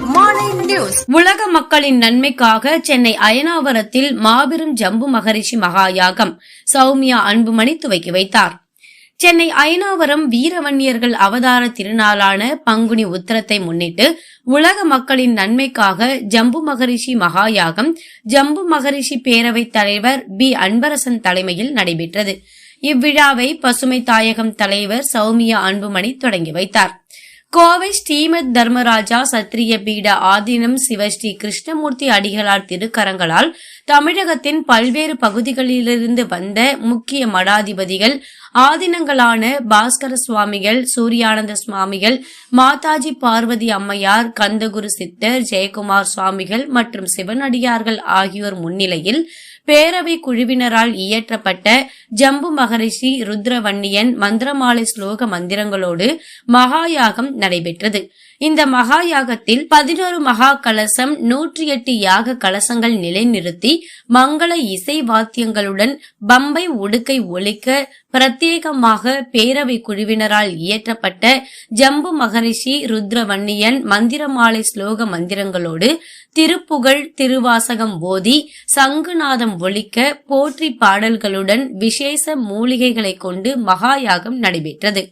மாலை நியூஸ். உலக மக்களின் நன்மைக்காக சென்னை அயனாவரத்தில் மாபெரும் ஜம்பு மகரிஷி மகாயாகம் சௌமியா அன்புமணி துவக்கி வைத்தார். சென்னை அயனாவரம் வீரவன்னியர்கள் அவதார திருநாளான பங்குனி உத்தரத்தை முன்னிட்டு உலக மக்களின் நன்மைக்காக ஜம்பு மகரிஷி மகாயாகம் ஜம்பு மகரிஷி பேரவைத் தலைவர் பி. அன்பரசன் தலைமையில் நடைபெற்றது. இவ்விழாவை பசுமை தாயகம் தலைவர் சௌமியா அன்புமணி தொடங்கி வைத்தார். கோவை ஸ்ரீமத் தர்மராஜா சத்திரிய பீட ஆதீனம் சிவஸ்ரீ கிருஷ்ணமூர்த்தி அடிகளார் திருக்கரங்களால் தமிழகத்தின் பல்வேறு பகுதிகளிலிருந்து வந்த முக்கிய மடாதிபதிகள் ஆதீனங்களான பாஸ்கர சுவாமிகள் சூரியானந்த சுவாமிகள் மாதாஜி பார்வதி அம்மையார் கந்தகுரு சித்தர் ஜெயக்குமார் சுவாமிகள் மற்றும் சிவனடியார்கள் ஆகியோர் முன்னிலையில் பேரவை குழுவினரால் இயற்றப்பட்ட ஜம்பு மகரிஷி ருத்ரவன்னியன் மந்திரமாலை ஸ்லோக மந்திரங்களோடு மகாயாகம் நடைபெற்றது. இந்த மகாயாகத்தில் பதினோரு மகா கலசம் நூற்றி எட்டு யாக கலசங்கள் நிலைநிறுத்தி மங்கள இசை வாத்தியங்களுடன் பம்பை உடுக்கை ஒழிக்க பிரத்யேகமாக பேரவை குழுவினரால் இயற்றப்பட்ட ஜம்பு மகரிஷி ருத்ரவன்னியன் மந்திரமாலை ஸ்லோக மந்திரங்களோடு திருப்புகழ் திருவாசகம் போதி சங்குநாதம் ஒழிக்க போற்றி பாடல்களுடன் விசேஷ மூலிகைகளை கொண்டு மகாயாகம் நடைபெற்றது.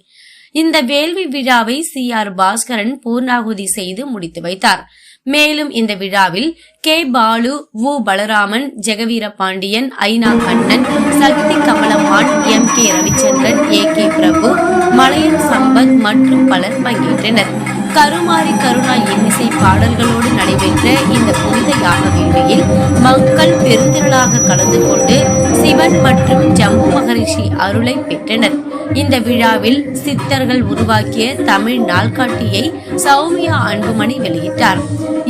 இந்த வேள்வி விழாவை சி ஆர் பாஸ்கரன் பூர்ணாகுதி செய்து முடித்து வைத்தார். மேலும் இந்த விழாவில் கே பாலு வு பலராமன் ஜெகவீர பாண்டியன் ஐநா Kannan Sakthi கமலமான் M K Ravichandran A K Prabhu Malaiyan Sampath மற்றும் பலர் பங்கேற்றனர். கருமாரி கருணா இன்னிசை பாடல்களோடு நடைபெற்ற இந்த புனித யாக வேள்வியில் மக்கள் பெருந்திரளாக கலந்து கொண்டு சிவன் மற்றும் மகரிஷி அருளை பெற்றனர். இந்த விழாவில் சித்தர்கள் உருவாக்கிய தமிழ் நாள்காட்டியை சௌமியா அன்புமணி வெளியிட்டார்.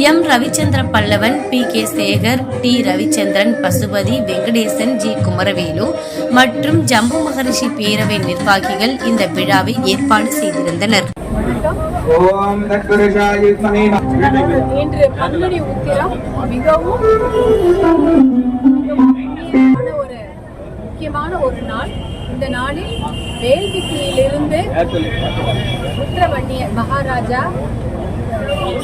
M Ravichandra Pallavan P K Sekar T Ravichandran Pasupathi Venkatesan G Kumaravelu மற்றும் ஜம்பு மகரிஷி பேரவை நிர்வாகிகள் இந்த விழாவை ஏற்பாடு செய்திருந்தனர். ஓம் இன்று பங்குனி உத்திரம் மிகவும் முக்கியமான ஒரு நாள். இந்த நாளில் வேல்விக்கியிலிருந்து ருத்ரவண்ணிய மகாராஜா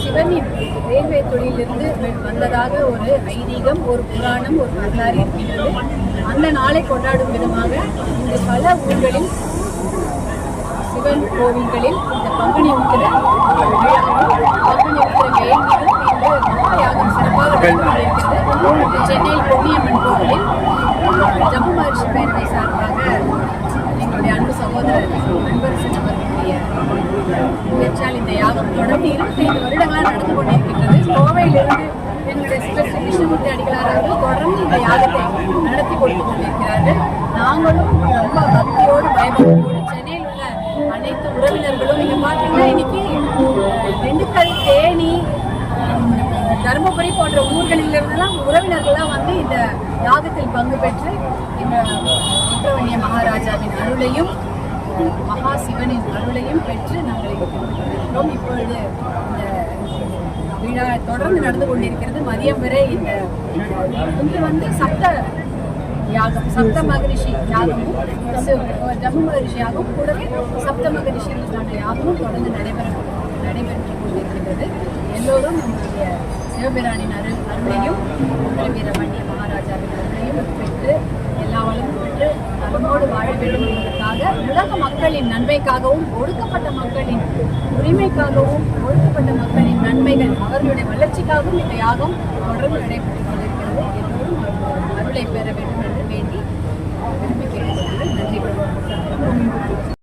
சிவனின் ரயில்வே தொழிலிருந்து வந்ததாக ஒரு ஐதீகம் ஒரு புராணம் ஒரு வரலாறு இருக்கிறது அந்த நாளை கொண்டாடும் விதமாக இந்த பல ஊர்களில் சிவன் கோவில்களில் இந்த பங்குனி உத்திர பங்குனி உத்திர வேள்வியும் இந்த மகாயாகம் சிறப்பாக சென்னையில் பொன்னியம்மன் கோவிலில் பேரவை சார்பாக எங்களுடைய அன்பு சகோதரர் அன்பரசன் அவர்களுடைய பெற்றால் இந்த யாகம் தொடர்ந்து இருபத்தைந்து வருடங்களாக நடந்து கொண்டிருக்கின்றது. கோவையிலிருந்து எங்களுடைய சிவஸ்ரீ கிருஷ்ணமூர்த்தி அடிகளார் அவர்கள் தொடர்ந்து இந்த யாகத்தை நடத்தி கொடுத்து கொண்டிருக்கிறார்கள். நாங்களும் ரொம்ப பக்தியோடு பயபக்தியோடு சென்னையில் உள்ள அனைத்து உறவினர்களும் நீங்க பார்த்தீங்கன்னா இன்னைக்கு திண்டுக்கல் தேனி தருமபுரி போன்ற ஊர்களிலிருந்தெல்லாம் உறவினர்கள்லாம் வந்து இந்த யாகத்தில் பங்கு பெற்று இந்த அருளையும் மகா சிவனின் அருளையும் பெற்று நாங்கள் இருக்கிறோம் இப்பொழுது இந்த விழா தொடர்ந்து நடந்து கொண்டிருக்கிறது. மதியம் வரை இந்த இன்று வந்து சப்த யாகம் சப்த மகரிஷி யாகமும் ஜம்மு மகரிஷி யாகம் கூடவே சப்த மகரிஷிகளுக்கான யாகமும் தொடர்ந்து நடைபெற நடைபெற்று கொண்டிருக்கிறது. எல்லோரும் நம்முடைய சிவபிரானின் அருள் அருளையும் வீரமணிய மகாராஜாவின் அருளையும் பெற்று நான் வளர்ந்து பெற்று நலமோடு வாழ வேண்டும் என்பதற்காக உலக மக்களின் நன்மைக்காகவும் ஒடுக்கப்பட்ட மக்களின் உரிமைக்காகவும் ஒடுக்கப்பட்ட மக்களின் நன்மைகள் அவர்களுடைய வளர்ச்சிக்காகவும் இந்த யாகம் தொடர்ந்து நடைபெற்றுக் கொண்டிருக்கிறது. எல்லோரும் அருளை பெற வேண்டும் என்று வேண்டி விரும்பி கேட்டுக்கொண்டு நன்றி